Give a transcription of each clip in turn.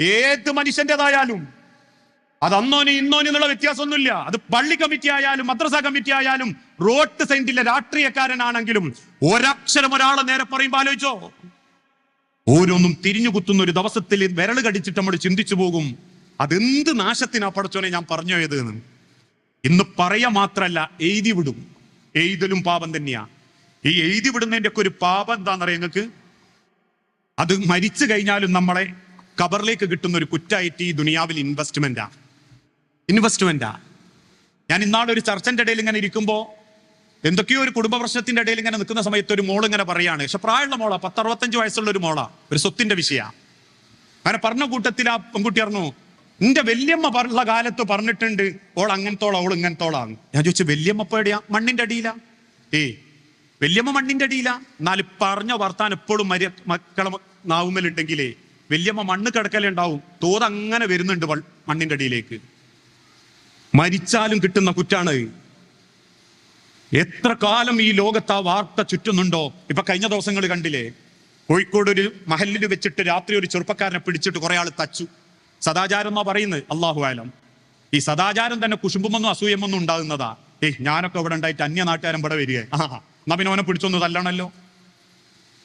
ഏത് മനുഷ്യന്റെതായാലും അത് അന്നോനി ഇന്നോനി എന്നുള്ള വ്യത്യാസമൊന്നുമില്ല. അത് പള്ളി കമ്മിറ്റി ആയാലും മദ്രസ കമ്മിറ്റി ആയാലും റോഡ് സൈഡിലെ രാഷ്ട്രീയക്കാരനാണെങ്കിലും ഒരക്ഷരം ഒരാളെ നേരെ പറയുമ്പോൾ ആലോചിച്ചോ. ഓരോന്നും തിരിഞ്ഞു കുത്തുന്ന ഒരു ദിവസത്തിൽ വിരൽ കടിച്ചിട്ട് നമ്മൾ ചിന്തിച്ചു പോകും അതെന്ത് നാശത്തിനാ പടച്ചോനെ ഞാൻ പറഞ്ഞു പോയത് ഇന്ന് പറയാ മാത്രല്ല എഴുതി വിടും. എഴുതലും പാപം തന്നെയാ. ഈ എഴുതി വിടുന്നതിന്റെ ഒക്കെ ഒരു പാപം എന്താണെന്നറിയാം നിങ്ങൾക്ക്? അത് മരിച്ചു കഴിഞ്ഞാലും നമ്മളെ കബറിലേക്ക് കിട്ടുന്ന ഒരു കുറ്റായിട്ട് ഈ ദുനിയാവിൽ ഇൻവെസ്റ്റ്മെന്റാ ഇൻവെസ്റ്റ്മെന്റാ ഞാൻ ഇന്നാളെ ഒരു ചർച്ചന്റെ ഇടയിൽ ഇങ്ങനെ ഇരിക്കുമ്പോ എന്തൊക്കെയോ ഒരു കുടുംബ പ്രശ്നത്തിന്റെ ഇടയിൽ ഇങ്ങനെ നിൽക്കുന്ന സമയത്ത് ഒരു മോൾ ഇങ്ങനെ പറയാണ്. പക്ഷെ പ്രായമുള്ള മോളാ പത്തറുപത്തഞ്ച് വയസ്സുള്ള ഒരു മോളാ ഒരു സ്വത്തിന്റെ വിഷയ. അങ്ങനെ പറഞ്ഞ കൂട്ടത്തിൽ ആ പെൺകുട്ടി പറഞ്ഞു നിന്റെ വല്യമ്മ പറഞ്ഞ കാലത്ത് പറഞ്ഞിട്ടുണ്ട് ഓൾ അങ്ങനത്തോളാ ഓൾ ഇങ്ങനത്തോളാന്ന്. ഞാൻ ചോദിച്ചു വല്യമ്മ ഇപ്പൊ മണ്ണിന്റെ അടിയിലാ? ഏ വല്യമ്മ മണ്ണിന്റെ അടിയിലാ. എന്നാൽ പറഞ്ഞ വർത്താൻ എപ്പോഴും മര്യ മക്കളെ നാവുമ്മലുണ്ടെങ്കിലേ വല്യമ്മ മണ്ണ് കിടക്കലുണ്ടാവും തോത് അങ്ങനെ വരുന്നുണ്ട് മണ്ണിന്റെ അടിയിലേക്ക്. മരിച്ചാലും കിട്ടുന്ന കുറ്റാണ്. എത്ര കാലം ഈ ലോകത്ത് ആ വാർത്ത ചുറ്റുന്നുണ്ടോ? ഇപ്പൊ കഴിഞ്ഞ ദിവസങ്ങൾ കണ്ടില്ലേ? കോഴിക്കോട് ഒരു മഹലിൽ വെച്ചിട്ട് രാത്രി ഒരു ചെറുപ്പക്കാരനെ പിടിച്ചിട്ട് കുറെ ആൾ തച്ചു. സദാചാരം എന്നാ പറയുന്നത്? അള്ളാഹു ആലം ഈ സദാചാരം തന്നെ കുശുമ്പുമെന്നും അസൂയമൊന്നും ഉണ്ടാകുന്നതാ. ഏയ് ഞാനൊക്കെ ഇവിടെ ഉണ്ടായിട്ട് അന്യ നാട്ടുകാരൻ ഇവിടെ വരിക ആ അവനെ പിടിച്ചൊന്ന് തല്ലണല്ലോ?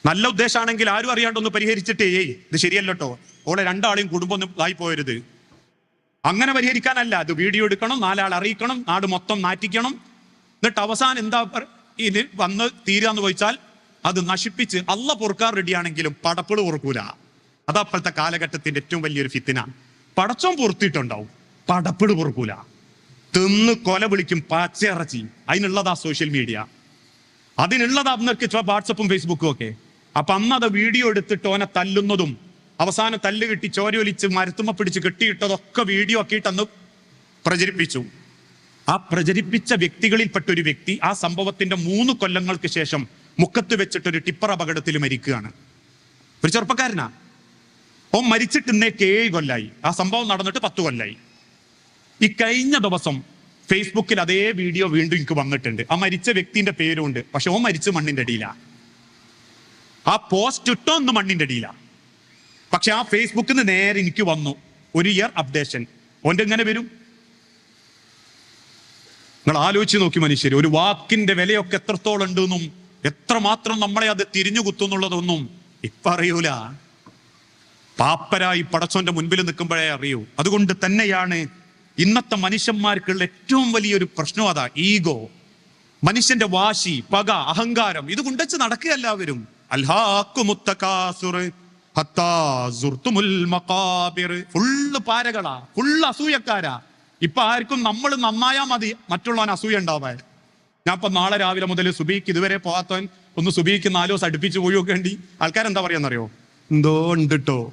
നല്ല ഉദ്ദേശമാണെങ്കിൽ ആരും അറിയാണ്ടൊന്ന് പരിഹരിച്ചിട്ടേ. ഇത് ശരിയല്ലട്ടോ. ഓളെ രണ്ടാളെയും കുടുംബം ഒന്നും ആയിപ്പോയരുത് പോയരുത്. അങ്ങനെ പരിഹരിക്കാനല്ല. അത് വീഡിയോ എടുക്കണം നാലാൾ അറിയിക്കണം നാട് മൊത്തം നാറ്റിക്കണം എന്നിട്ട് അവസാനം എന്താ ഇത് വന്ന് തീരാന്ന് ചോദിച്ചാൽ അത് നശിപ്പിച്ച് അല്ല പൊറുക്കാൻ റെഡിയാണെങ്കിലും പടപ്പിൾ പൊറുക്കൂല അതാ അപ്പോഴത്തെ കാലഘട്ടത്തിന്റെ ഏറ്റവും വലിയൊരു ഫിത്തിന. പടച്ചോൻ പൊറുത്തിട്ടുണ്ടാവും. പടപ്പിൾ പൊറുക്കൂല. തിന്ന് കൊല വിളിക്കും പച്ചയിറച്ചി. അതിനുള്ളതാ സോഷ്യൽ മീഡിയ അതിനുള്ളതാ അന്നൊക്കെ വാട്സപ്പും ഫേസ്ബുക്കും ഒക്കെ. അപ്പൊ അന്ന് അത് വീഡിയോ എടുത്തിട്ട് ഓനെ തല്ലുന്നതും അവസാനം തല്ല് കിട്ടി ചോരയൊലിച്ച് മരത്തുമ്മ പിടിച്ച് കെട്ടിയിട്ടതൊക്കെ വീഡിയോ ആക്കിയിട്ട് അന്ന് പ്രചരിപ്പിച്ചു. ആ പ്രചരിപ്പിച്ച വ്യക്തികളിൽപ്പെട്ട ഒരു വ്യക്തി ആ സംഭവത്തിന്റെ മൂന്ന് കൊല്ലങ്ങൾക്ക് ശേഷം മുക്കത്ത് വെച്ചിട്ട് ഒരു ടിപ്പർ അപകടത്തിൽ മരിക്കുകയാണ്. ഒരു ചെറുപ്പക്കാരനാ. ഓ മരിച്ചിട്ട് ഇന്നേക്ക് ഏഴ് കൊല്ലായി. ആ സംഭവം നടന്നിട്ട് പത്ത് കൊല്ലായി. ഈ കഴിഞ്ഞ ദിവസം ഫേസ്ബുക്കിൽ അതേ വീഡിയോ വീണ്ടും എനിക്ക് വന്നിട്ടുണ്ട്. ആ മരിച്ച വ്യക്തിന്റെ പേരുണ്ട്. പക്ഷെ ഓ മരിച്ചു മണ്ണിന്റെ അടിയിലാ. ആ പോസ്റ്റ് ഇട്ടോ മണ്ണിന്റെ അടിയില്ല പക്ഷെ ആ ഫേസ്ബുക്കിൽ നിന്ന് നേരെ എനിക്ക് വന്നു ഒരു ഇയർ അപ്ഡേഷൻ. ഓന്റെ എങ്ങനെ വരും? നിങ്ങൾ ആലോചിച്ച് നോക്കി മനുഷ്യർ ഒരു വാക്കിന്റെ വിലയൊക്കെ എത്രത്തോളം ഉണ്ടെന്നും എത്രമാത്രം നമ്മളെ അത് തിരിഞ്ഞു കുത്തുന്നുള്ളതൊന്നും ഇപ്പൊ അറിയൂല പാപ്പരായി പടച്ചോന്റെ മുൻപിൽ നിൽക്കുമ്പോഴേ അറിയൂ. അതുകൊണ്ട് തന്നെയാണ് ഇന്നത്തെ മനുഷ്യന്മാർക്കുള്ള ഏറ്റവും വലിയൊരു പ്രശ്നം അതാ ഈഗോ. മനുഷ്യന്റെ വാശി പക അഹങ്കാരം ഇത് കൊണ്ടുവച്ച് നടക്കുക എല്ലാവരും. ഫുള്ള് പാരകളാ ഫുള്ള് അസൂയക്കാരാ. ഇപ്പൊ ആർക്കും നമ്മൾ നന്നായാ മതി മറ്റുള്ളവൻ അസൂയ ഉണ്ടാവാൻ. ഞാൻ ഇപ്പൊ നാളെ രാവിലെ മുതൽ സുബീക്ക് ഇതുവരെ പോകാത്തവൻ ഒന്ന് സുബീക്ക് നാല് ദിവസം അടുപ്പിച്ച് പോയി നോക്കേണ്ടി ആൾക്കാരെന്താ പറയാന്നറിയോ? എന്തോ ഉണ്ട് ട്ടോ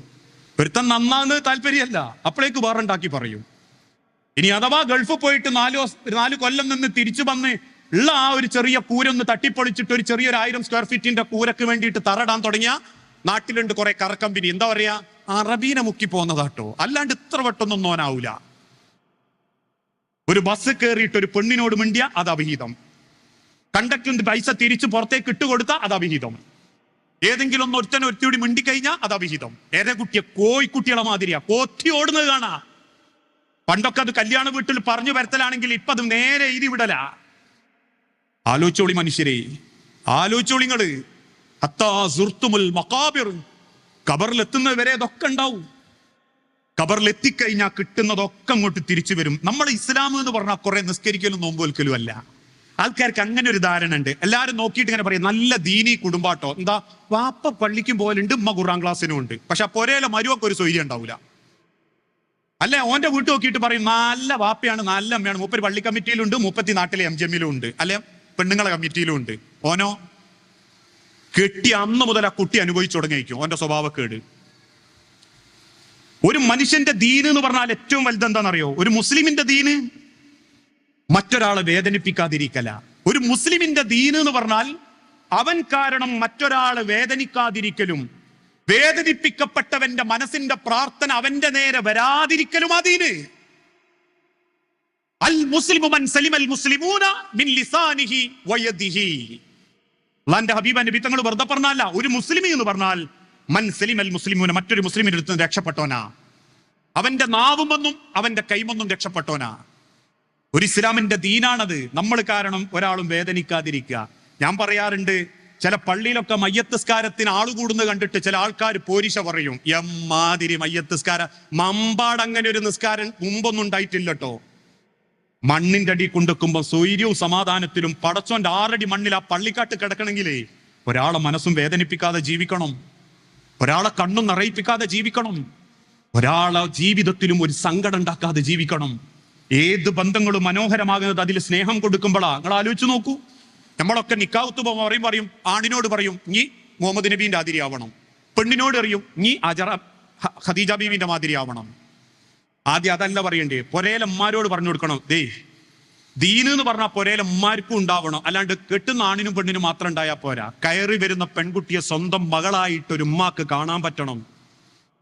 ഒരുത്തൻ നന്നാന്ന് താല്പര്യമല്ല അപ്പോഴേക്ക് വേറുണ്ടാക്കി പറയും. ഇനി അഥവാ ഗൾഫ് പോയിട്ട് നാല് ദിവസം നാല് കൊല്ലം നിന്ന് തിരിച്ചു വന്ന് ഉള്ള ആ ഒരു ചെറിയ കൂരൊന്ന് തട്ടിപ്പൊളിച്ചിട്ട് ഒരു ചെറിയൊരു ആയിരം സ്ക്വയർ ഫീറ്റിന്റെ കൂരക്ക് വേണ്ടിയിട്ട് തറടാൻ തുടങ്ങിയ നാട്ടിലുണ്ട് കുറെ കറക്കമ്പനി. എന്താ പറയാ? അറബീനെ മുക്കി പോന്നതാട്ടോ അല്ലാണ്ട് ഇത്ര വട്ടൊന്നും നോനാവൂല ഒരു ബസ് കയറിയിട്ട് ഒരു പെണ്ണിനോട് മിണ്ടിയ അത് അവിഹിതം കണ്ടക്ടറിന് പൈസ തിരിച്ചു പുറത്തേക്ക് ഇട്ടുകൊടുത്ത അത് അവിഹിതം ഏതെങ്കിലും ഒന്ന് ഒരുത്തനെ ഒരുത്തിയോടി മിണ്ടിക്കഴിഞ്ഞാൽ അത് അവിഹിതം ഏതെ കുട്ടിയെ? കോഴിക്കുട്ടികളെ മാതിരിയാ. കോത്തി ഓടുന്നത് കാണാ. പണ്ടൊക്കെ അത് കല്യാണ വീട്ടിൽ പറഞ്ഞു വരത്തലാണെങ്കിൽ ഇപ്പൊ അത് നേരെ എഴുതി വിടല. ആലോചിച്ചോളി മനുഷ്യരെ ആലോചിച്ചോളിങ്ങൾ അത്താ സുർത്തുമുൽ മക്കാബിർ കബറിൽ എത്തുന്നത് വരെ ഇതൊക്കെ ഉണ്ടാവും. കബറിലെത്തിക്കഴിഞ്ഞാൽ കിട്ടുന്നതൊക്കെ അങ്ങോട്ട് തിരിച്ചു വരും. നമ്മൾ ഇസ്ലാം എന്ന് പറഞ്ഞാൽ കുറെ നിസ്കരിക്കലും നോമ്പൊലിക്കലും അല്ല. ആൾക്കാർക്ക് അങ്ങനെ ഒരു ധാരണ ഉണ്ട്. എല്ലാവരും നോക്കിയിട്ട് ഇങ്ങനെ പറയും നല്ല ദീനി കുടുംബാട്ടോ. എന്താ വാപ്പ പള്ളിക്കും പോലുണ്ട് ഉമ്മ ഖുറാൻ ക്ലാസ്സിനും ഉണ്ട്. പക്ഷെ പൊരയിലെ മരുവൊക്കെ ഒരു സ്വൈര്യം ഉണ്ടാവില്ല അല്ലെ ഓന്റെ വീട്ടിൽ നോക്കിയിട്ട് പറയും നല്ല വാപ്പയാണ് നല്ല അമ്മയാണ്. മൂപ്പര് പള്ളി കമ്മിറ്റിയിലുണ്ട് മുപ്പത്തി നാട്ടിലെ എം ജി എമ്മിലും ഉണ്ട്. അല്ലെ? പെണ്ണുങ്ങളെ കമ്മിറ്റിയിലും ഉണ്ട്. ഓനോ കെട്ടി അന്ന് മുതൽ ആ കുട്ടി അനുഭവിച്ചു തുടങ്ങിയിരിക്കും. ഓന്റെ സ്വഭാവക്കേട്. ഒരു മനുഷ്യന്റെ ദീന് എന്ന് പറഞ്ഞാൽ ഏറ്റവും വലുത് എന്താണെന്നറിയോ? ഒരു മുസ്ലിമിന്റെ ദീന് മറ്റൊരാളെ വേദനിപ്പിക്കാതിരിക്കല. ഒരു മുസ്ലിമിന്റെ ദീന് എന്ന് പറഞ്ഞാൽ അവൻ കാരണം മറ്റൊരാളെ വേദനിക്കാതിരിക്കലും വേദനിപ്പിക്കപ്പെട്ടവന്റെ മനസ്സിന്റെ പ്രാർത്ഥന അവന്റെ നേരെ വരാതിരിക്കലും അതീന് അൽ മുസ്ലിമു മൻ മുസ്ലിമൂന മിൻ അള്ളാന്റെ ഹബീബ നബി തങ്ങൾ വെറുതെ പറഞ്ഞല്ല ഒരു മുസ്ലിം എന്ന് പറഞ്ഞാൽ മൻ സലിമൽ മുസ്ലിമൂന മറ്റൊരു മുസ്ലിമിന്റെ അടുത്ത് രക്ഷപ്പെട്ടോനാ അവന്റെ നാവുമെന്നും അവന്റെ കൈമൊന്നും രക്ഷപ്പെട്ടോനാ ഒരു ഇസ്ലാമിന്റെ ദീനാണത്. നമ്മൾ കാരണം ഒരാളും വേദനിക്കാതിരിക്കുക. ഞാൻ പറയാറുണ്ട് ചില പള്ളിയിലൊക്കെ മയ്യത്തസ്കാരത്തിന് ആൾ കൂടുന്നത് കണ്ടിട്ട് ചില ആൾക്കാർ പോരിശ പറയും. എമ്മാതിരി മയ്യത്തസ്കാര. മമ്പാട് അങ്ങനെ ഒരു നിസ്കാരം മുമ്പൊന്നും ഉണ്ടായിട്ടില്ല കേട്ടോ മണ്ണിന്റെ അടി കൊണ്ടുവെക്കുമ്പോൾ സ്വൈര്യവും സമാധാനത്തിലും പടച്ചോന്റെ ആറടി മണ്ണിൽ ആ പള്ളിക്കാട്ട് കിടക്കണമെങ്കിലേ ഒരാളെ മനസ്സും വേദനിപ്പിക്കാതെ ജീവിക്കണം. ഒരാളെ കണ്ണും നിറയിപ്പിക്കാതെ ജീവിക്കണം. ഒരാളെ ജീവിതത്തിലും ഒരു സങ്കടം ഉണ്ടാക്കാതെ ജീവിക്കണം. ഏത് ബന്ധങ്ങളും മനോഹരമാകുന്നത് അതിൽ സ്നേഹം കൊടുക്കുമ്പോഴാ നിങ്ങൾ ആലോചിച്ച് നോക്കൂ. നമ്മളൊക്കെ നിക്കാവുത്ത് പറയും പറയും ആണിനോട് പറയും നീ മുഹമ്മദ് നബീന്റെ ആതിരിയാവണം പെണ്ണിനോട് അറിയും നീ അജറ ഖദീജ ബീവിന്റെ മാതിരിയാവണം ആദ്യം അതല്ല പറയണ്ടേ? പൊരേലന്മാരോട് പറഞ്ഞു കൊടുക്കണം. ദേ ദീന് എന്ന് പറഞ്ഞാൽ പൊരേലന്മാർക്കും ഉണ്ടാവണം. അല്ലാണ്ട് കെട്ടുന്ന ആണിനും പെണ്ണിനും മാത്രം ഉണ്ടായാൽ പോരാ. കയറി വരുന്ന പെൺകുട്ടിയെ സ്വന്തം മകളായിട്ട് ഒരു ഉമ്മാക്ക് കാണാൻ പറ്റണം.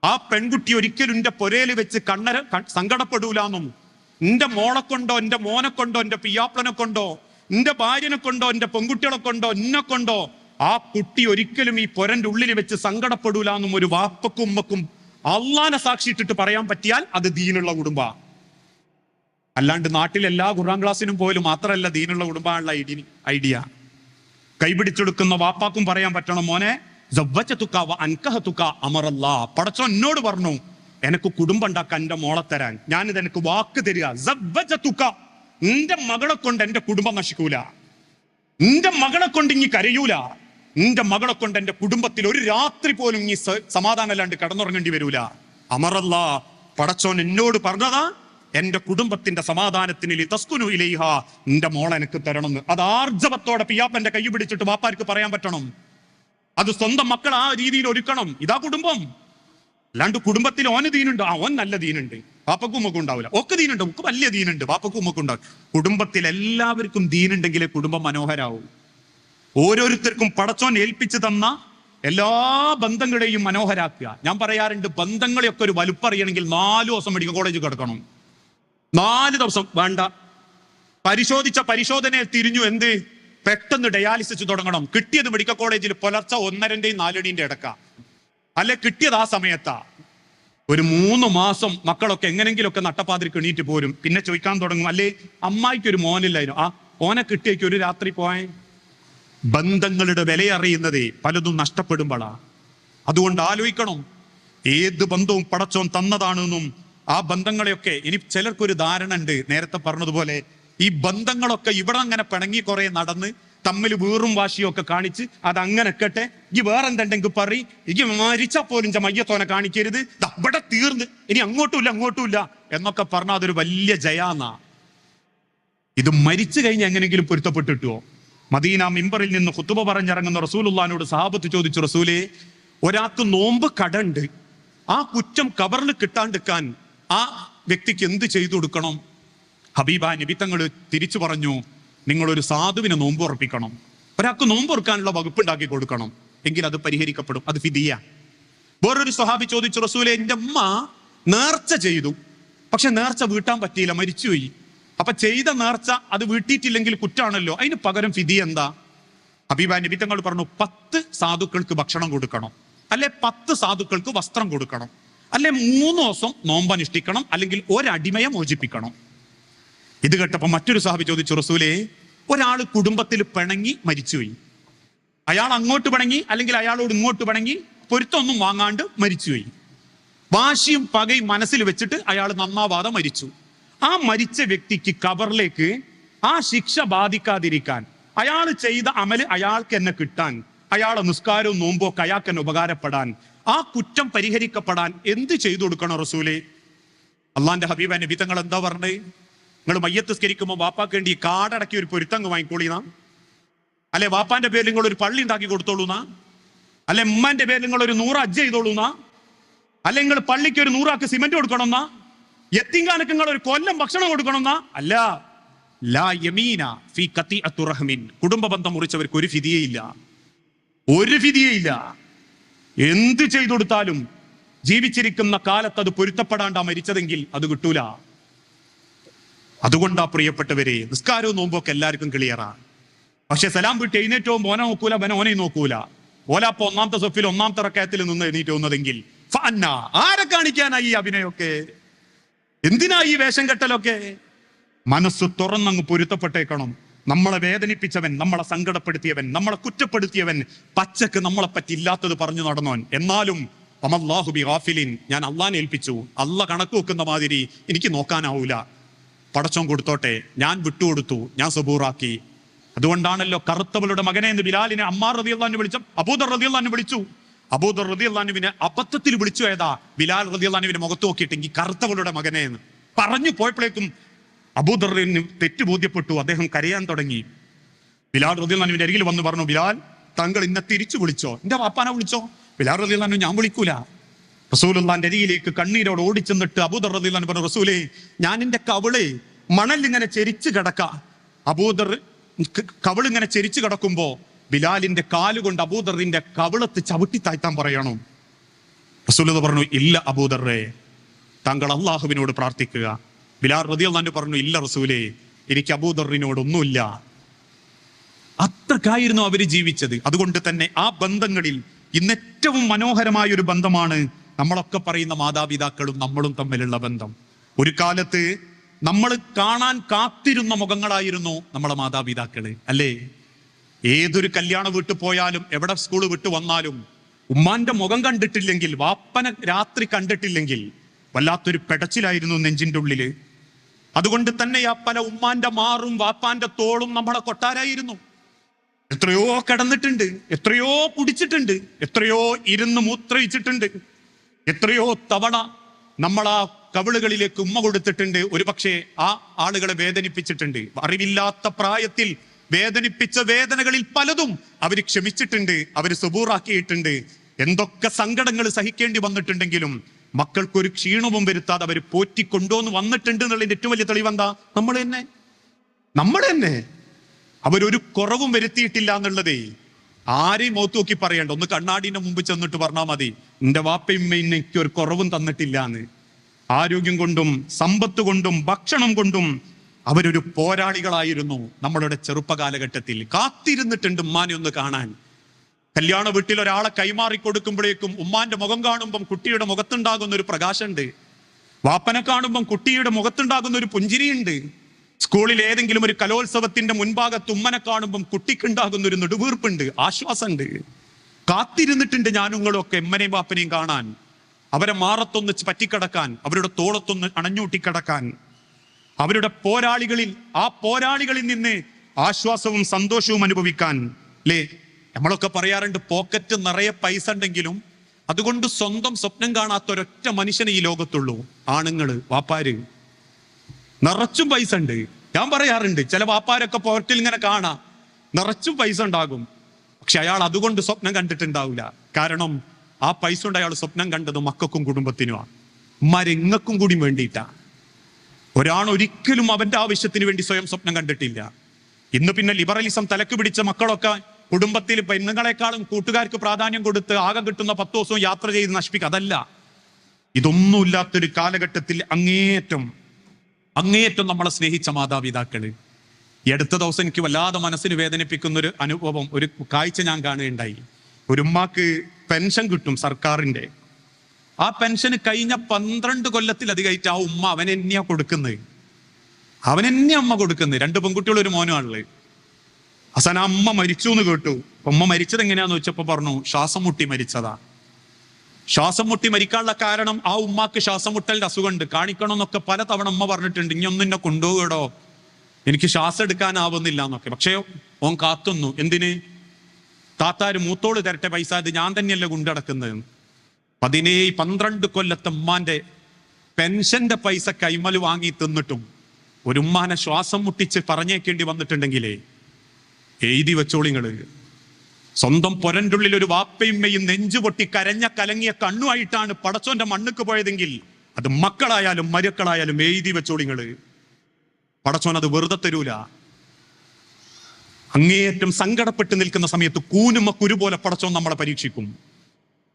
ആ പെൺകുട്ടി ഒരിക്കലും എന്റെ പൊരയിൽ വെച്ച് കണ്ണര സങ്കടപ്പെടൂലെന്നും എന്റെ മോളെ കൊണ്ടോ എന്റെ മോനെ കൊണ്ടോ എന്റെ പിയാപ്പനെ കൊണ്ടോ എന്റെ ഭാര്യനെ കൊണ്ടോ എന്റെ പെൺകുട്ടികളെ കൊണ്ടോ എന്നെ കൊണ്ടോ ആ കുട്ടി ഒരിക്കലും ഈ പൊരന്റെ ഉള്ളിൽ വെച്ച് സങ്കടപ്പെടൂലെന്നും ഒരു വാപ്പക്കും ഉമ്മക്കും അള്ളാനെ സാക്ഷിയിട്ടിട്ട് പറയാൻ പറ്റിയാൽ അത് ദീനുള്ള കുടുംബ. അല്ലാണ്ട് നാട്ടിൽ എല്ലാ ഖുറാൻ ക്ലാസ്സിനും പോലും മാത്രമല്ല ദീനുള്ള കുടുംബമാണുള്ള ഐഡി ഐഡിയ. കൈപിടിച്ചെടുക്കുന്ന വാപ്പാക്കും പറയാൻ പറ്റണം മോനെ. പടച്ചോ എന്നോട് പറഞ്ഞു എനക്ക് കുടുംബം ഉണ്ടാക്കാൻ എന്റെ മോളെ തരാൻ. ഞാനിത് എനിക്ക് വാക്ക് തരിക. എന്റെ മകളെ കൊണ്ട് എന്റെ കുടുംബം നശിക്കൂല. നിന്റെ മകളെ കൊണ്ട് ഇനി കരയൂല. നിന്റെ മകളെ കൊണ്ട് എന്റെ കുടുംബത്തിൽ ഒരു രാത്രി പോലും ഇനി സമാധാനം സമാധാനമല്ലാണ്ട് കടന്നുറങ്ങേണ്ടി വരൂല. അമറല്ല പടച്ചോൻ എന്നോട് പറഞ്ഞതാ എന്റെ കുടുംബത്തിന്റെ സമാധാനത്തിന് തസ്കുനു ഇലൈഹ നിന്റെ മോളെ എനിക്ക് തരണം അത് ആർജവത്തോടെ പിയാപ്പന്റെ കൈ പിടിച്ചിട്ട് വാപ്പാർക്ക് പറയാൻ പറ്റണം. അത് സ്വന്തം മക്കൾ ആ രീതിയിൽ ഒരുക്കണം. ഇതാ കുടുംബം. അല്ലാണ്ട് കുടുംബത്തിൽ ഓന് ദീനുണ്ട്. ആ ഓൻ നല്ല ദീനുണ്ട്. പാപ്പക്കും ഉമ്മക്കും ഉണ്ടാവില്ല. ഒക്കെ ദീനുണ്ട്. ഒക്കെ വലിയ ദീനുണ്ട്. പാപ്പക്കും ഉമ്മക്കും ഉണ്ടാവും കുടുംബത്തിൽ എല്ലാവർക്കും ദീനുണ്ടെങ്കിലേ കുടുംബം മനോഹരാവും. ഓരോരുത്തർക്കും പടച്ചോൻ ഏൽപ്പിച്ചു തന്ന എല്ലാ ബന്ധങ്ങളെയും മനോഹരാക്കുക. ഞാൻ പറയാറുണ്ട് ബന്ധങ്ങളെയൊക്കെ ഒരു വലുപ്പറിയണമെങ്കിൽ നാല് ദിവസം മെഡിക്കൽ കോളേജ് കിടക്കണം. നാല് ദിവസം വേണ്ട. പരിശോധിച്ച പരിശോധനയിൽ തിരിഞ്ഞു എന്ത്? പെട്ടെന്ന് ഡയാലിസിസ് തുടങ്ങണം. കിട്ടിയത് മെഡിക്കൽ കോളേജിൽ പുലർച്ചെ ഒന്നരന്റെയും നാലടിന്റെ ഇടക്ക. അല്ലെ കിട്ടിയത് ആ സമയത്താ. ഒരു മൂന്ന് മാസം മക്കളൊക്കെ എങ്ങനെങ്കിലുമൊക്കെ നട്ടപ്പാതിരി കിണീറ്റ് പോരും. പിന്നെ ചോദിക്കാൻ തുടങ്ങും. അല്ലേ അമ്മായിക്ക് ഒരു മോനില്ലായിരുന്നു. ആ ഓനെ കിട്ടിയേക്ക് ഒരു രാത്രി പോയ. ബന്ധങ്ങളുടെ വിലയറിയുന്നതേ പലതും നഷ്ടപ്പെടുമ്പോഴാ അതുകൊണ്ട് ആലോചിക്കണം ഏത് ബന്ധവും പടച്ചോൻ തന്നതാണെന്നും ആ ബന്ധങ്ങളെയൊക്കെ ഇനി ചിലർക്കൊരു ധാരണ ഉണ്ട്. നേരത്തെ പറഞ്ഞതുപോലെ ഈ ബന്ധങ്ങളൊക്കെ ഇവിടെ അങ്ങനെ പിണങ്ങി കുറെ നടന്ന് തമ്മിൽ വീറും വാശിയും ഒക്കെ കാണിച്ച് അത് അങ്ങനെ കെട്ടെ ഈ വേറെന്തെങ്കിൽ പറയും ഈ മരിച്ചാ പോലും മയ്യത്തോനെ കാണിക്കരുത്. ദാ ഇവിടെ തീർന്ന് ഇനി അങ്ങോട്ടുമില്ല അങ്ങോട്ടുമില്ല എന്നൊക്കെ പറഞ്ഞാൽ അതൊരു വലിയ ജയാന്നാ. ഇത് മരിച്ചു കഴിഞ്ഞ് എങ്ങനെങ്കിലും പൊരുത്തപ്പെട്ടിട്ടുവോ? മദീന മിമ്പറിൽ നിന്ന് കുത്തുബ പറഞ്ഞിറങ്ങുന്ന റസൂലുള്ളാനോട് സഹാബത്ത് ചോദിച്ചു റസൂലെ ഒരാൾക്ക് നോമ്പ് കടണ്ട് ആ കുറ്റം കബറിൽ കിട്ടാണ്ടിക്കാൻ ആ വ്യക്തിക്ക് എന്ത് ചെയ്തു കൊടുക്കണം? ഹബീബ നിബിത്തങ്ങൾ തിരിച്ചു പറഞ്ഞു നിങ്ങൾ ഒരു സാധുവിനെ നോമ്പ് ഉറപ്പിക്കണം. ഒരാൾക്ക് നോമ്പ് ഉറക്കാനുള്ള വകുപ്പ് ഉണ്ടാക്കി കൊടുക്കണം. എങ്കിൽ അത് പരിഹരിക്കപ്പെടും. അത് ഫിദിയ. വേറൊരു സ്വഹാബി ചോദിച്ചു റസൂലെ എന്റെ അമ്മ നേർച്ച ചെയ്തു. പക്ഷെ നേർച്ച വീട്ടാൻ പറ്റിയില്ല മരിച്ചുപോയി. അപ്പൊ ചെയ്ത നേർച്ച അത് വീട്ടിയിട്ടില്ലെങ്കിൽ കുറ്റാണല്ലോ. അതിന് പകരം ഫിദി എന്താ? ഹബീബ നബി തങ്ങൾ പറഞ്ഞു പത്ത് സാധുക്കൾക്ക് ഭക്ഷണം കൊടുക്കണം. അല്ലെ പത്ത് സാധുക്കൾക്ക് വസ്ത്രം കൊടുക്കണം. അല്ലെ മൂന്ന് ദിവസം നോമ്പനുഷ്ഠിക്കണം അല്ലെങ്കിൽ ഒരടിമയെ മോചിപ്പിക്കണം. ഇത് കേട്ടപ്പോ മറ്റൊരു സാഹബി ചോദിച്ചു റസൂലേ ഒരാൾ കുടുംബത്തിൽ പിണങ്ങി മരിച്ചുപോയി. അയാൾ അങ്ങോട്ട് പിണങ്ങി അല്ലെങ്കിൽ അയാളോട് ഇങ്ങോട്ട് പിണങ്ങി പൊരുത്തൊന്നും വാങ്ങാണ്ട് മരിച്ചുപോയി. വാശിയും പകയും മനസ്സിൽ വെച്ചിട്ട് അയാൾ നന്നാവാതെ മരിച്ചു. ആ മരിച്ച വ്യക്തിക്ക് കബറിലേക്ക് ആ ശിക്ഷ ബാധിക്കാതിരിക്കാൻ അയാൾ ചെയ്ത അമൽ അയാൾക്ക് എന്നെ കിട്ടാൻ അയാളെ നിസ്കാരവും നോമ്പോ അയാൾക്ക് എന്നെ ഉപകാരപ്പെടാൻ ആ കുറ്റം പരിഹരിക്കപ്പെടാൻ എന്ത് ചെയ്തു കൊടുക്കണം റസൂലെ? അള്ളാന്റെ ഹബീബ നബി തങ്ങൾ എന്താ പറഞ്ഞേ? നിങ്ങൾ മയ്യത്ത് സ്കരിക്കുമ്പോൾ വാപ്പാക്ക് വേണ്ടി കാടടക്കി ഒരു പൊരുത്തങ്ങ് വാങ്ങിക്കോളിന്നാ അല്ലെ വാപ്പാന്റെ പേരിൽ നിങ്ങൾ ഒരു പള്ളി ഉണ്ടാക്കി കൊടുത്തോളൂന്നാ അല്ലെ ഉമ്മാന്റെ പേരിൽ നിങ്ങൾ ഒരു നൂറ് അജ്ജ ചെയ്തോളൂന്നാ അല്ലെ നിങ്ങൾ പള്ളിക്ക് ഒരു നൂറാക്ക് സിമന്റ് കൊടുക്കണമെന്നാ എത്തിങ്കാനക്ക് നിങ്ങൾ ഒരു കൊല്ലം ഭക്ഷണം കൊടുക്കണമെന്നാ? അല്ല. ലാ യമീന ഫി കത്തി അത്തുറഹ്മിൻ കുടുംബ ബന്ധം മുറിച്ചവർക്ക് ഒരു ഫിതിയയില്ല ഒരു ഫിതിയയില്ല എന്ത് ചെയ്തു കൊടുത്താലും ജീവിച്ചിരിക്കുന്ന കാലത്ത് അത് പൊരുത്തപ്പെടാണ്ടാ മരിച്ചതെങ്കിൽ അത് കിട്ടൂല. അതുകൊണ്ടാ പ്രിയപ്പെട്ടവരെ നിസ്കാരവും നോമ്പൊക്കെ എല്ലാവർക്കും ക്ലിയറാ. പക്ഷെ സലാം വിട്ട് എഴുന്നേറ്റവും മോനെ നോക്കൂല ബന ഓനെയും നോക്കൂല. ഓലാപ്പ ഒന്നാമത്തെ സൊഫിൽ ഒന്നാമത്തെ റക്കയത്തിൽ നിന്ന് എഴുന്നേറ്റ് പോകുന്നതെങ്കിൽ. ആരെ കാണിക്കാനായി ഈ അഭിനയൊക്കെ? എന്തിനാ ഈ വേഷം കെട്ടലൊക്കെ? മനസ്സ് തുറന്നങ്ങ് പൊരുത്തപ്പെട്ടേക്കണം. നമ്മളെ വേദനിപ്പിച്ചവൻ നമ്മളെ സങ്കടപ്പെടുത്തിയവൻ നമ്മളെ കുറ്റപ്പെടുത്തിയവൻ പച്ചക്ക് നമ്മളെ പറ്റി ഇല്ലാത്തത് പറഞ്ഞു നടന്നോൻ എന്നാലും അമല്ലാഹുബി ഗാഫിലിൻ ഞാൻ അള്ളാൻ ഏൽപ്പിച്ചു. അള്ള കണക്ക് വെക്കുന്ന മാതിരി എനിക്ക് നോക്കാനാവൂല. പടച്ചോൻ കൊടുത്തോട്ടെ ഞാൻ വിട്ടുകൊടുത്തു ഞാൻ സബൂറാക്കി. അതുകൊണ്ടാണല്ലോ കറുത്തവളുടെ മകനെ എന്ന് ബിലാലിനെ അമ്മാർ റതിയുള്ള വിളിച്ചു അബൂദർ റതിയുള്ള വിളിച്ചു. അബൂദർ റതിയല്ലാനുവിനെ അബദ്ധത്തിൽ വിളിച്ചു ഏതാ ബിലാൽ റതിയല്ലാനുവിനെ മുഖത്ത് നോക്കിയിട്ടെങ്കിൽ കറുത്തവളുടെ മകനെ എന്ന്. പറഞ്ഞു പോയപ്പോഴേക്കും അബൂദറിന് തെറ്റ് ബോധ്യപ്പെട്ടു അദ്ദേഹം കരയാൻ തുടങ്ങി. ബിലാൽ റതിയല്ലാനുവിന്റെ അരികിൽ വന്ന് പറഞ്ഞു ബിലാൽ താങ്കൾ ഇന്നെ തിരിച്ചു വിളിച്ചോ? എന്റെ വാപ്പാനെ വിളിച്ചോ? ബിലാൽ റതിയല്ലാനു ഞാൻ വിളിക്കൂല. റസൂലുള്ളാന്റെ അരികിലേക്ക് കണ്ണീരോട് ഓടിച്ചെന്നിട്ട് അബൂദർ റളിയല്ലാഹു പറഞ്ഞു റസൂലേ ഞാൻ എന്റെ കവിളെ മണൽ ഇങ്ങനെ ചെരിച്ചു കിടക്ക. അബൂദർ കവിളിങ്ങനെ ചെരിച്ചു കിടക്കുമ്പോ ബിലാലിന്റെ കാലുകൊണ്ട് അബൂദറിന്റെ കവിളത്ത് ചവിട്ടി താഴ്ത്താൻ പറയണോ? റസൂലത പറഞ്ഞു ഇല്ല അബൂദറെ. താങ്കൾ അള്ളാഹുവിനോട് പ്രാർത്ഥിക്കുക. ബിലാൽ റളിയല്ലാഹു പറഞ്ഞു ഇല്ല റസൂലേ എനിക്ക് അബൂദറിനോട് ഒന്നുമില്ല അത്രക്കായിരുന്നു അവർ ജീവിച്ചത്. അതുകൊണ്ട് തന്നെ ആ ബന്ധങ്ങളിൽ ഇന്ന് ഏറ്റവും മനോഹരമായ ഒരു ബന്ധമാണ് നമ്മളൊക്കെ പറയുന്ന മാതാപിതാക്കളും നമ്മളും തമ്മിലുള്ള ബന്ധം. ഒരു കാലത്ത് നമ്മൾ കാണാൻ കാത്തിരുന്ന മുഖങ്ങളായിരുന്നു നമ്മളെ മാതാപിതാക്കൾ. അല്ലേ? ഏതൊരു കല്യാണം വിട്ടു പോയാലും എവിടെ സ്കൂൾ വിട്ടു വന്നാലും ഉമ്മാന്റെ മുഖം കണ്ടിട്ടില്ലെങ്കിൽ വാപ്പന രാത്രി കണ്ടിട്ടില്ലെങ്കിൽ വല്ലാത്തൊരു പെടച്ചിലായിരുന്നു നെഞ്ചിന്റെ ഉള്ളിൽ. അതുകൊണ്ട് തന്നെ ആ പല ഉമ്മാന്റെ മാറും വാപ്പാന്റെ തോളും നമ്മളെ കൊട്ടാരായിരുന്നു. എത്രയോ കിടന്നിട്ടുണ്ട് എത്രയോ കുടിച്ചിട്ടുണ്ട് എത്രയോ ഇരുന്ന് മൂത്രയിച്ചിട്ടുണ്ട് എത്രയോ തവണ നമ്മൾ ആ കവിളുകളിലേക്ക് ഉമ്മ കൊടുത്തിട്ടുണ്ട്. ഒരുപക്ഷെ ആ ആളുകളെ വേദനിപ്പിച്ചിട്ടുണ്ട്. അറിവില്ലാത്ത പ്രായത്തിൽ വേദനിപ്പിച്ച വേദനകളിൽ പലതും അവർ ക്ഷമിച്ചിട്ടുണ്ട് അവർ സുബൂറാക്കിയിട്ടുണ്ട്. എന്തൊക്കെ സങ്കടങ്ങൾ സഹിക്കേണ്ടി വന്നിട്ടുണ്ടെങ്കിലും മക്കൾക്കൊരു ക്ഷീണവും വരുത്താതെ അവർ പോറ്റിക്കൊണ്ടോന്ന് വന്നിട്ടുണ്ട് എന്നുള്ളതിന്റെ ഏറ്റവും വലിയ തെളിവെന്താ നമ്മൾ തന്നെ. നമ്മൾ തന്നെ. അവരൊരു കുറവും വരുത്തിയിട്ടില്ല എന്നുള്ളതേ. ആരെയും മോത്ത് നോക്കി പറയണ്ട. ഒന്ന് കണ്ണാടിന്റെ മുമ്പ് ചെന്നിട്ട് പറഞ്ഞാൽ മതി. എന്റെ വാപ്പയും ഉമ്മയും എനിക്ക് ഒരു കുറവും തന്നിട്ടില്ല എന്ന്. ആരോഗ്യം കൊണ്ടും സമ്പത്ത് കൊണ്ടും ഭക്ഷണം കൊണ്ടും അവരൊരു പോരാളികളായിരുന്നു നമ്മളുടെ ചെറുപ്പകാലഘട്ടത്തിൽ. കാത്തിരുന്നിട്ടുണ്ട് ഉമ്മാനെ ഒന്ന് കാണാൻ. കല്യാണ വീട്ടിൽ ഒരാളെ കൈമാറി കൊടുക്കുമ്പോഴേക്കും ഉമ്മാന്റെ മുഖം കാണുമ്പം കുട്ടിയുടെ മുഖത്തുണ്ടാകുന്ന ഒരു പ്രകാശമുണ്ട്. വാപ്പനെ കാണുമ്പം കുട്ടിയുടെ മുഖത്തുണ്ടാകുന്ന ഒരു പുഞ്ചിരിയുണ്ട്. സ്കൂളിൽ ഏതെങ്കിലും ഒരു കലോത്സവത്തിന്റെ മുൻഭാഗത്ത് ഉമ്മനെ കാണുമ്പം കുട്ടിക്കുണ്ടാകുന്ന ഒരു നെടുവീർപ്പുണ്ട് ആശ്വാസമുണ്ട്. കാത്തിരുന്നിട്ടുണ്ട് ഞാനുങ്ങളും ഒക്കെ ഉമ്മനെയും വാപ്പനെയും കാണാൻ. അവരെ മാറത്തൊന്ന് പറ്റിക്കിടക്കാൻ അവരുടെ തോളത്തൊന്ന് അണഞ്ഞൂട്ടിക്കിടക്കാൻ. അവരുടെ പോരാളികളിൽ ആ പോരാളികളിൽ നിന്ന് ആശ്വാസവും സന്തോഷവും അനുഭവിക്കാൻ അല്ലേ നമ്മളൊക്കെ പറയാറുണ്ട് പോക്കറ്റ് നിറയെ പൈസ ഉണ്ടെങ്കിലും അതുകൊണ്ട് സ്വന്തം സ്വപ്നം കാണാത്ത ഒരൊറ്റ മനുഷ്യനെ ഈ ലോകത്തുള്ളൂ. ആണുങ്ങൾ വാപ്പാര്. നിറച്ചും പൈസ ഉണ്ട്. ഞാൻ പറയാറുണ്ട് ചില വാപ്പാരൊക്കെ പോക്കറ്റിൽ ഇങ്ങനെ കാണാം. നിറച്ചും പൈസ ഉണ്ടാകും. പക്ഷെ അയാൾ അതുകൊണ്ട് സ്വപ്നം കണ്ടിട്ടുണ്ടാവില്ല. കാരണം ആ പൈസ കൊണ്ട് അയാൾ സ്വപ്നം കണ്ടത് മക്കൾക്കും കുടുംബത്തിനുമാണ്. മരങ്ങൾക്കും കൂടി വേണ്ടിയിട്ടാ ഒരാൾ ഒരിക്കലും അവന്റെ ആവശ്യത്തിന് വേണ്ടി സ്വയം സ്വപ്നം കണ്ടിട്ടില്ല. ഇന്ന് പിന്നെ ലിബറലിസം തലക്ക് പിടിച്ച മക്കളൊക്കെ കുടുംബത്തിൽ പെണ്ണുങ്ങളെക്കാളും കൂട്ടുകാർക്ക് പ്രാധാന്യം കൊടുത്ത് ആകെ കിട്ടുന്ന പത്ത് ദിവസവും യാത്ര ചെയ്ത് നശിപ്പിക്കുക അതല്ല. ഇതൊന്നുമില്ലാത്തൊരു കാലഘട്ടത്തിൽ അങ്ങേയറ്റം അങ്ങേയറ്റം നമ്മളെ സ്നേഹിച്ച മാതാപിതാക്കൾ. ഈ അടുത്ത ദിവസം എനിക്ക് വല്ലാതെ മനസ്സിന് വേദനിപ്പിക്കുന്ന ഒരു അനുഭവം ഒരു കാഴ്ച ഞാൻ കാണുകയുണ്ടായി. ഒരു ഉമ്മാക്ക് പെൻഷൻ കിട്ടും സർക്കാരിന്റെ ആ പെൻഷന് കഴിഞ്ഞ പന്ത്രണ്ട് കൊല്ലത്തിലധികമായിട്ട് ആ ഉമ്മ അവൻ എന്നെയാ കൊടുക്കുന്നത്. അവൻ എന്നെ അമ്മ കൊടുക്കുന്നത്. രണ്ട് പെൺകുട്ടികൾ ഒരു മോനുമാണുള്ളത്. അവസാനം ആ അമ്മ മരിച്ചു എന്ന് കേട്ടു ഉമ്മ മരിച്ചത് എങ്ങനെയാന്ന് വെച്ചപ്പോ പറഞ്ഞു ശ്വാസം മുട്ടി മരിച്ചതാ. ശ്വാസം മുട്ടി മരിക്കാനുള്ള കാരണം ആ ഉമ്മാക്ക് ശ്വാസം മുട്ടലിന്റെ അസുഖമുണ്ട്. കാണിക്കണം എന്നൊക്കെ പല തവണ ഉമ്മ പറഞ്ഞിട്ടുണ്ട്. ഇനി ഒന്നും എന്നെ കൊണ്ടുപോകടോ. എനിക്ക് ശ്വാസം എടുക്കാനാവുന്നില്ല എന്നൊക്കെ പക്ഷേ ഓൻ കാത്തുന്നു. എന്തിന്? താത്താര് മൂത്തോട് തരട്ടെ. പൈസ അത് ഞാൻ തന്നെയല്ലേ കൊണ്ടടക്കുന്നത് പതിനേഴ് പന്ത്രണ്ട് കൊല്ലത്തെ ഉമ്മാന്റെ പെൻഷന്റെ പൈസ കൈമൽ വാങ്ങി തിന്നിട്ടും ഒരു ഉമ്മാനെ ശ്വാസം മുട്ടിച്ച് പറഞ്ഞേക്കേണ്ടി വന്നിട്ടുണ്ടെങ്കിലേ എഴുതി വെച്ചോളിങ്ങൾ സ്വന്തം പൊരണ്ടുള്ളിൽ ഒരു വാപ്പയുമ്മയും നെഞ്ചു പൊട്ടി കരഞ്ഞ കലങ്ങിയ കണ്ണുമായിട്ടാണ് പടച്ചോന്റെ മണ്ണുക്ക് പോയതെങ്കിൽ അത് മക്കളായാലും മരുക്കളായാലും എഴുതി വെച്ചോളിങ്ങൾ പടച്ചോൻ അത് വെറുതെ തരൂല. അങ്ങേയറ്റം സങ്കടപ്പെട്ട് നിൽക്കുന്ന സമയത്ത് കൂനുമ്മ കുരു പോലെ പടച്ചോൻ നമ്മളെ പരീക്ഷിക്കും.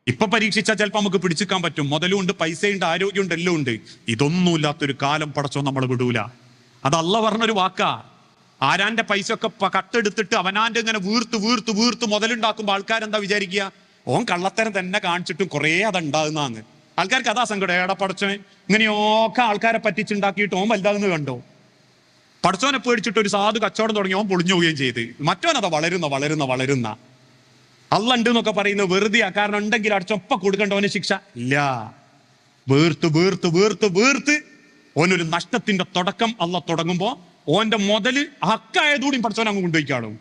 ഇപ്പൊ പരീക്ഷിച്ചാൽ ചിലപ്പോൾ നമുക്ക് പിടിച്ചിക്കാൻ പറ്റും. മുതലുണ്ട് പൈസയുണ്ട് ആരോഗ്യമുണ്ട് എല്ലാം ഉണ്ട് ഇതൊന്നുമില്ലാത്തൊരു കാലം പടച്ചോ നമ്മൾ വിടൂല. അത് അല്ല പറഞ്ഞൊരു വാക്കാ. ആരാന്റെ പൈസ ഒക്കെ കട്ടെടുത്തിട്ട് അവനാന്റെ ഇങ്ങനെ വീർത്ത് വീർത്ത് വീർത്ത് മുതലുണ്ടാക്കുമ്പോൾ ആൾക്കാരെന്താ വിചാരിക്കുക? ഓൻ കള്ളത്തരം തന്നെ കാണിച്ചിട്ടും കുറേ അതുണ്ടാകുന്നതാണ്. ആൾക്കാർക്ക് അതാ സങ്കടം. ഏടാ പടച്ചോൻ ഇങ്ങനെയൊക്കെ ആൾക്കാരെ പറ്റിച്ചുണ്ടാക്കിയിട്ട് ഓൻ വലുതാകുന്നത് കണ്ടോ? പടച്ചോനെ പേടിച്ചിട്ട് ഒരു സാധു കച്ചവടം തുടങ്ങി ഓൻ പൊളിഞ്ഞു പോവുകയും ചെയ്ത്. മറ്റോനതാ വളരുന്ന വളരുന്ന വളരുന്ന. അല്ല ഉണ്ട് എന്നൊക്കെ പറയുന്നത് വെറുതെയാ. കാരണം ഉണ്ടെങ്കിൽ അടച്ചൊപ്പ കൊടുക്കേണ്ടവന് ശിക്ഷ ഇല്ല. വീർത്ത് വീർത്ത് വീർത്ത് വീർത്ത്. ഓനൊരു നഷ്ടത്തിന്റെ തുടക്കം അല്ല തുടങ്ങുമ്പോ ഓന്റെ മുതൽ ഹക്കായതൂടി പഠിച്ചവൻ അങ്ങ് കൊണ്ടുപോയിക്കാളും.